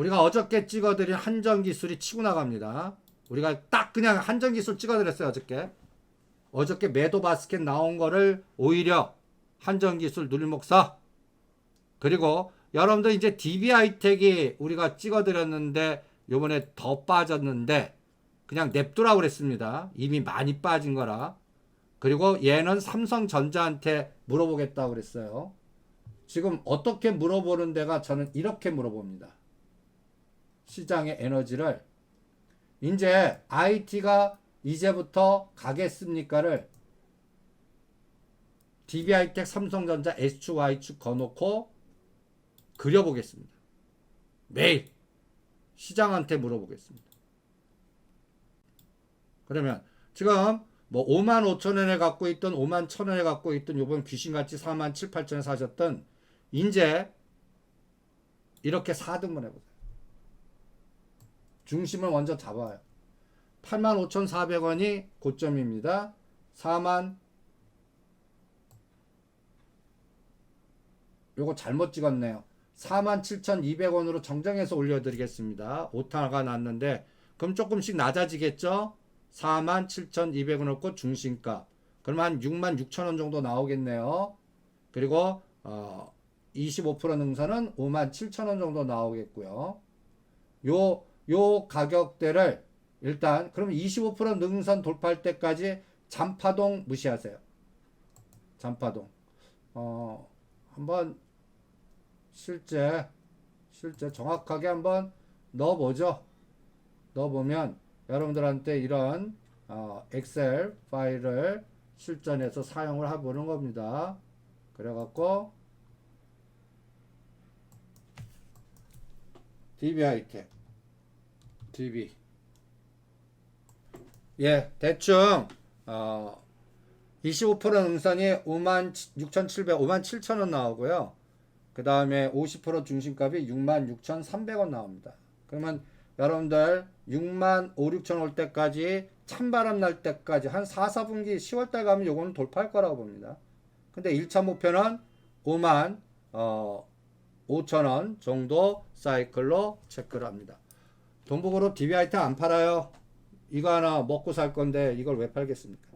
우리가 어저께 찍어드린 한전 기술이 치고 나갑니다. 우리가 딱 그냥 한전 기술 찍어드렸어요 어저께. 어저께 매도 바스켓 나온 거를 오히려 한전 기술 누릴목사 그리고 여러분들 이제 DB 하이텍이 우리가 찍어드렸는데 요번에 더 빠졌는데 그냥 냅두라고 그랬습니다. 이미 많이 빠진 거라. 그리고 얘는 삼성전자한테 물어보겠다고 그랬어요. 지금 어떻게 물어보는 데가 저는 이렇게 물어봅니다. 시장의 에너지를 이제 IT가 이제부터 가겠습니까를 DB하이텍, 삼성전자, S축, Y축 거놓고 그려보겠습니다. 매일 시장한테 물어보겠습니다. 그러면 지금 뭐 5만 5천 원에 갖고 있던 5만 천 원에 갖고 있던 요번 귀신같이 4만 7, 8천에 사셨던 이제 이렇게 4등분 해보세요. 중심을 먼저 잡아요. 85,400원이 고점입니다. 4만 요거 잘못 찍었네요. 47,200원으로 정정해서 올려드리겠습니다. 오타가 났는데 그럼 조금씩 낮아지겠죠? 47,200원 없고 중심가. 그럼 한 66,000원 정도 나오겠네요. 그리고 어, 25% 능선은 57,000원 정도 나오겠고요. 요, 요 가격대를 일단 그럼 25% 능선 돌파할 때까지 잔파동 무시하세요. 잔파동. 어, 한번 실제 실제 정확하게 한번 넣어보죠. 넣어보면 여러분들한테 이런 어, 엑셀 파일을 실전에서 사용을 해보는 겁니다. 그래갖고 DB 아이템 DB 예 대충 어, 25% 능선이 5만 6,700, 5만 7천 원 나오고요. 그 다음에 50% 중심값이 6만 6,300원 나옵니다. 그러면 여러분들 6만 5, 6천 올 때까지 찬바람 날 때까지 한 4, 4분기 10월 달 가면 요거는 돌파할 거라고 봅니다. 근데 1차 목표는 5만 어, 5천 원 정도 사이클로 체크를 합니다. 동북으로 DBIT 안 팔아요. 이거 하나 먹고 살 건데 이걸 왜 팔겠습니까?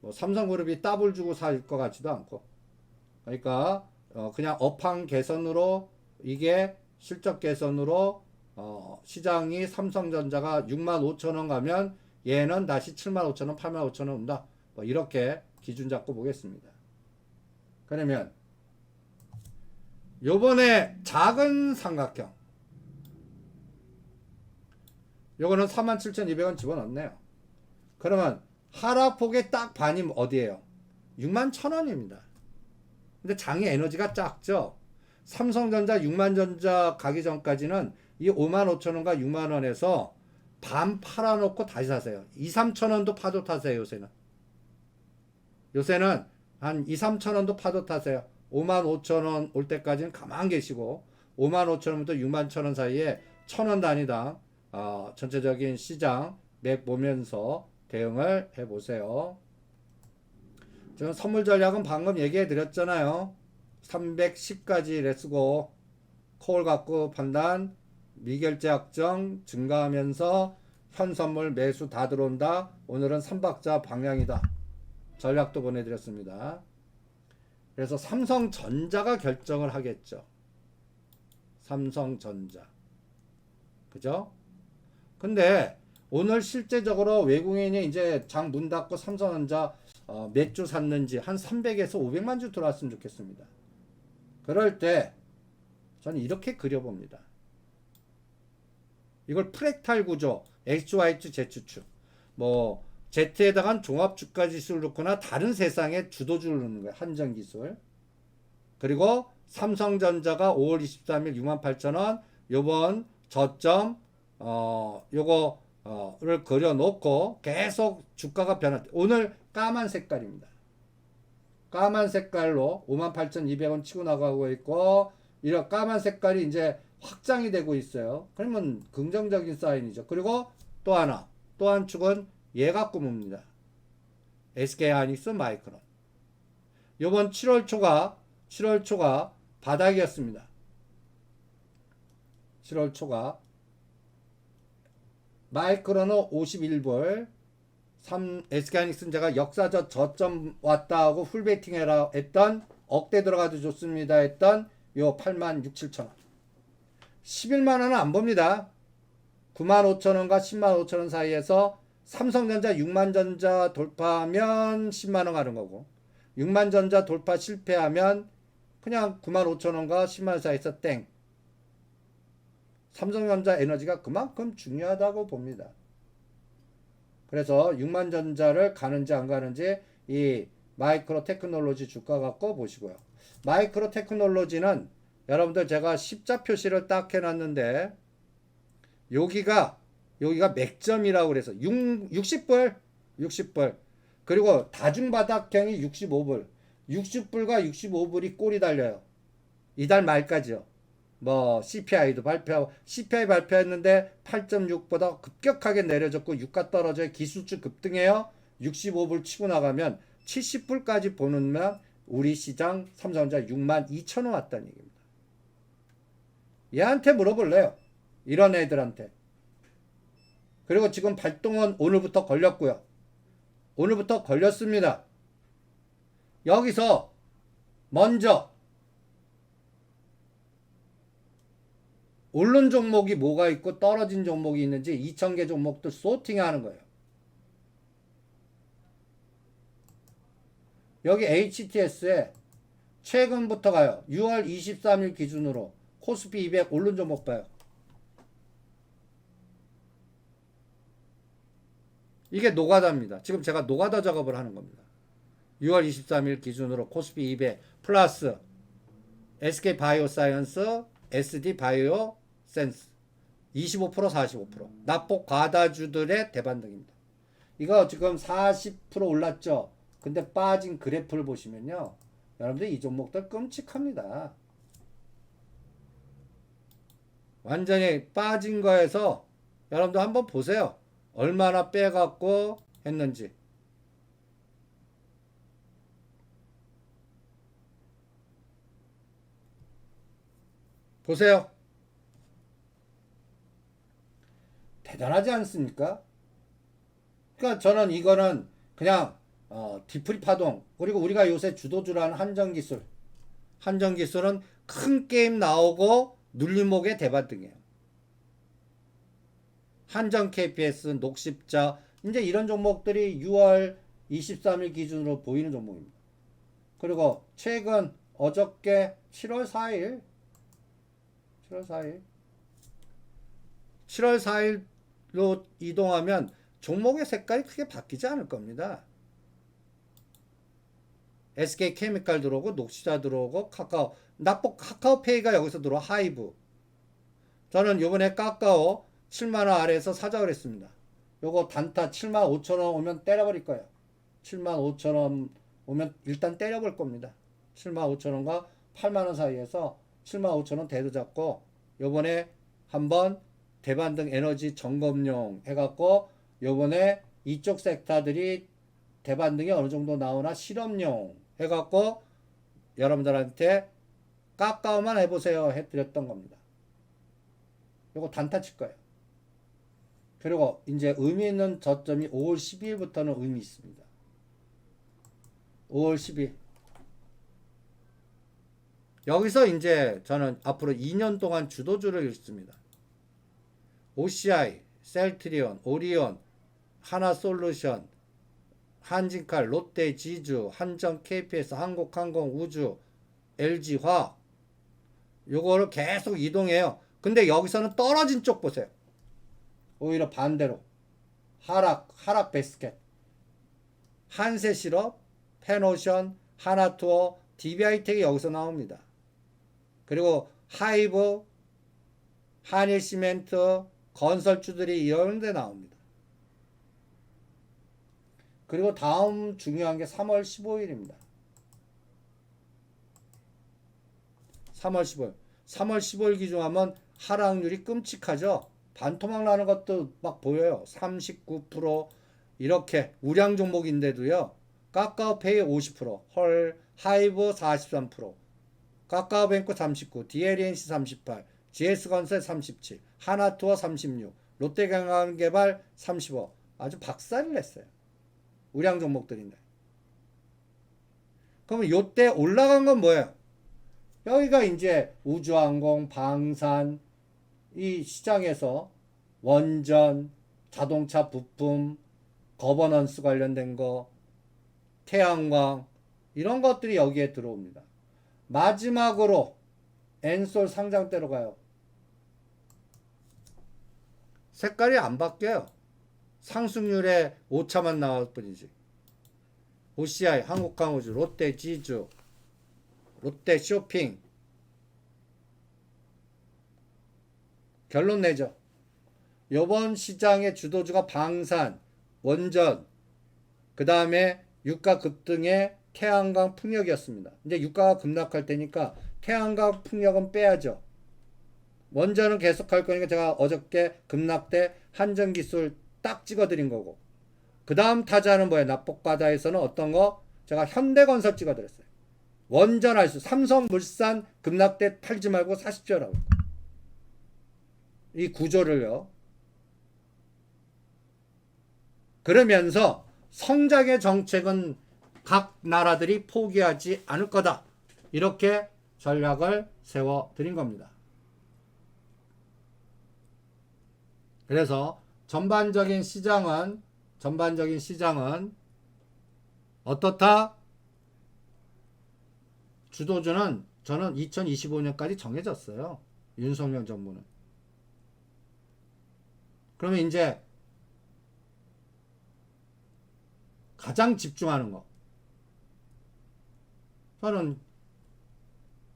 뭐 삼성그룹이 더블 주고 살 것 같지도 않고. 그러니까 어, 그냥 업황 개선으로 이게 실적 개선으로 어, 시장이 삼성전자가 6만 5천 원 가면 얘는 다시 7만 5천 원, 8만 5천 원 온다. 뭐 이렇게 기준 잡고 보겠습니다. 그러면 요번에 작은 삼각형 요거는 47,200원 집어넣네요. 그러면 하락폭의 딱 반이 어디예요? 6만 1,000원입니다. 근데 장의 에너지가 작죠. 삼성전자 6만 전자 가기 전까지는 이 5만 5천 원과 6만 원에서 반 팔아놓고 다시 사세요. 2, 3천 원도 파도 타세요, 요새는. 요새는 한 2, 3천 원도 파도 타세요. 5만 5천 원 올 때까지는 가만 계시고 5만 5천 원부터 6만 천원 사이에 천원 단위당 어, 전체적인 시장 맥 보면서 대응을 해보세요. 지금 선물 전략은 방금 얘기해 드렸잖아요. 310까지 레츠고 콜 갖고 판단 미결제 확정 증가하면서 현 선물 매수 다 들어온다. 오늘은 3박자 방향이다. 전략도 보내드렸습니다. 그래서 삼성전자가 결정을 하겠죠. 삼성전자. 그죠? 근데 오늘 실제적으로 외국인이 이제 장 문 닫고 삼성전자 어, 몇 주 샀는지 한 300에서 500만 주 들어왔으면 좋겠습니다. 그럴 때 저는 이렇게 그려봅니다. 이걸 프랙탈 구조, XY축, Z축, 뭐 Z에다가 종합 주가 지수를 넣거나 다른 세상의 주도주를 넣는 거예요. 한전 기술. 그리고 삼성전자가 5월 23일 68,000원, 요번 저점 어 요거 어를 그려 놓고 계속 주가가 변할 때 오늘 까만 색깔입니다. 까만 색깔로 58,200원 치고 나가고 있고 이런 까만 색깔이 이제 확장이 되고 있어요. 그러면 긍정적인 사인이죠. 그리고 또 하나 또 한 축은 얘 갖고 봅니다. SK 하이닉스 마이크론. 요번 7월 초가 7월 초가 바닥이었습니다. 7월 초가 마이크로는 51불 3 SK하이닉스는 제가 역사적 저점 왔다 하고 풀베이팅 해라 했던 억대 들어가도 좋습니다 했던 요 8만 6, 7천 원. 11만 원은 안 봅니다. 9만 5천 원과 10만 5천 원 사이에서 삼성전자 6만 전자 돌파하면 10만 원 가는 거고 6만 전자 돌파 실패하면 그냥 9만 5천 원과 10만 원 사이에서 땡 삼성전자 에너지가 그만큼 중요하다고 봅니다. 그래서 6만 전자를 가는지 안 가는지 이 마이크로 테크놀로지 주가 갖고 보시고요. 마이크로 테크놀로지는 여러분들 제가 십자 표시를 딱 해놨는데 여기가 여기가 맥점이라고 그래서 6, 60불 60불 그리고 다중바닥형이 65불 60불과 65불이 꼴이 달려요. 이달 말까지요. 뭐 CPI도 발표 CPI 발표했는데 8.6보다 급격하게 내려졌고 유가 떨어져 기술주 급등해요. 65불 치고 나가면 70불까지 보는 면 우리 시장 삼성전자 6만 2천 원 왔다는 얘기입니다. 얘한테 물어볼래요. 이런 애들한테. 그리고 지금 발동은 오늘부터 걸렸고요. 오늘부터 걸렸습니다. 여기서 먼저 오른 종목이 뭐가 있고 떨어진 종목이 있는지 2,000개 종목들 소팅하는 거예요. 여기 HTS에 최근부터 가요. 6월 23일 기준으로 코스피 200 오른 종목 봐요. 이게 노가다입니다. 지금 제가 노가다 작업을 하는 겁니다. 6월 23일 기준으로 코스피 200 플러스 SK 바이오사이언스, SD 바이오 센스 25% 45% 납폭 과다주들의 대반등입니다. 이거 지금 40% 올랐죠. 근데 빠진 그래프를 보시면요. 여러분들 이 종목들 끔찍합니다. 완전히 빠진 거에서 여러분들 한번 보세요. 얼마나 빼갖고 했는지. 보세요. 대단하지 않습니까? 그러니까 저는 이거는 그냥 어, 디프리 파동 그리고 우리가 요새 주도주라는 한정 기술 한정 기술은 큰 게임 나오고 눌림목의 대반등이에요. 한정 KPS, 녹십자 이제 이런 종목들이 6월 23일 기준으로 보이는 종목입니다. 그리고 최근 어저께 7월 4일 7월 4일 7월 4일 로 이동하면 종목의 색깔이 크게 바뀌지 않을 겁니다. SK 케미칼 들어오고 녹시자 들어오고 카카오 납폭 카카오페이가 여기서 들어와 하이브 저는 요번에 카카오 7만 원 아래에서 사자 그랬습니다. 요거 단타 7만 5천 원 오면 때려버릴 거예요. 7만 5천 원 오면 일단 때려볼 겁니다. 7만 5천 원과 8만 원 사이에서 7만 5천 원 대도 잡고 요번에 한번 대반 등 에너지 점검용 해갖고 요번에 이쪽 섹터들이 대반 등이 어느 정도 나오나 실험용 해갖고 여러분들한테 깎아오만 해보세요 해드렸던 겁니다. 요거 단타 칠 거예요. 그리고 이제 의미 있는 저점이 5월 12일부터는 의미 있습니다. 5월 10일. 여기서 이제 저는 앞으로 2년 동안 주도주를 읽습니다. OCI, 셀트리온, 오리온, 하나솔루션, 한진칼, 롯데, 지주, 한정, KPS, 한국항공, 우주, LG화학 요거를 계속 이동해요. 근데 여기서는 떨어진 쪽 보세요. 오히려 반대로 하락, 하락 베스켓, 한세실업, 페노션, 하나투어, DBI텍이 여기서 나옵니다. 그리고 하이브, 한일시멘트, 건설주들이 이런 데 나옵니다. 그리고 다음 중요한 게 3월 15일입니다. 3월 15일. 3월 15일 기준하면 하락률이 끔찍하죠. 반토막 나는 것도 막 보여요. 39% 이렇게 우량 종목인데도요. 카카오페이 50%, 헐, 하이브 43%, 카카오뱅크 39, DLNC 38, GS건설 37, 하나투어 36, 롯데경항개발 35. 아주 박살을 냈어요. 우량 종목들인데. 그러면 요때 올라간 건 뭐예요? 여기가 이제 우주항공, 방산, 이 시장에서 원전, 자동차 부품, 거버넌스 관련된 거, 태양광, 이런 것들이 여기에 들어옵니다. 마지막으로 엔솔 상장대로 가요. 색깔이 안 바뀌어요. 상승률에 오차만 나올 뿐이지. OCI, 한국항우주, 롯데 지주, 롯데 쇼핑. 결론 내죠. 이번 시장의 주도주가 방산, 원전, 그 다음에 유가 급등의 태양광 풍력이었습니다. 이제 유가가 급락할 때니까 태양광 풍력은 빼야죠. 원전은 계속 할 거니까 제가 어저께 급락대 한전 기술 딱 찍어드린 거고. 그 다음 타자는 뭐예요? 납복바다에서는 어떤 거? 제가 현대건설 찍어드렸어요. 원전 할수 삼성물산 급락대 팔지 말고 사십시오라고. 이 구조를요. 그러면서 성장의 정책은 각 나라들이 포기하지 않을 거다. 이렇게 전략을 세워 드린 겁니다. 그래서 전반적인 시장은 전반적인 시장은 어떻다? 주도주는 저는 2025년까지 정해졌어요. 윤석열 정부는. 그러면 이제 가장 집중하는 거. 저는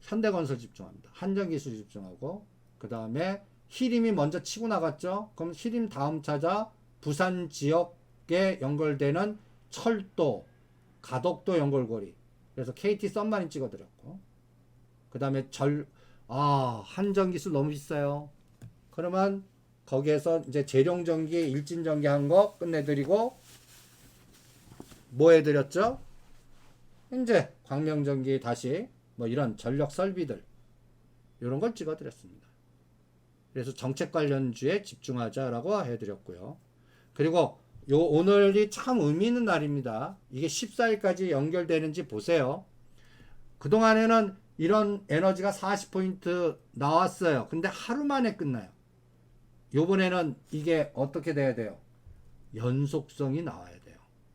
현대건설 집중합니다. 한전기술 집중하고 그 다음에 히림이 먼저 치고 나갔죠. 그럼 히림 다음 차자 부산 지역에 연결되는 철도, 가덕도 연결고리. 그래서 KT 썸마린 찍어드렸고 그 다음에 절, 아 한전기술 너무 비싸요. 그러면 거기에서 이제 재룡전기, 일진전기 한 거 끝내드리고 뭐 해드렸죠? 이제 광명전기 다시 뭐 이런 전력 설비들 이런 걸 찍어드렸습니다. 그래서 정책 관련주에 집중하자라고 해드렸고요. 그리고 요 오늘이 참 의미 있는 날입니다. 이게 14일까지 연결되는지 보세요. 그동안에는 이런 에너지가 40포인트 나왔어요. 근데 하루 만에 끝나요. 요번에는 이게 어떻게 돼야 돼요? 연속성이 나와야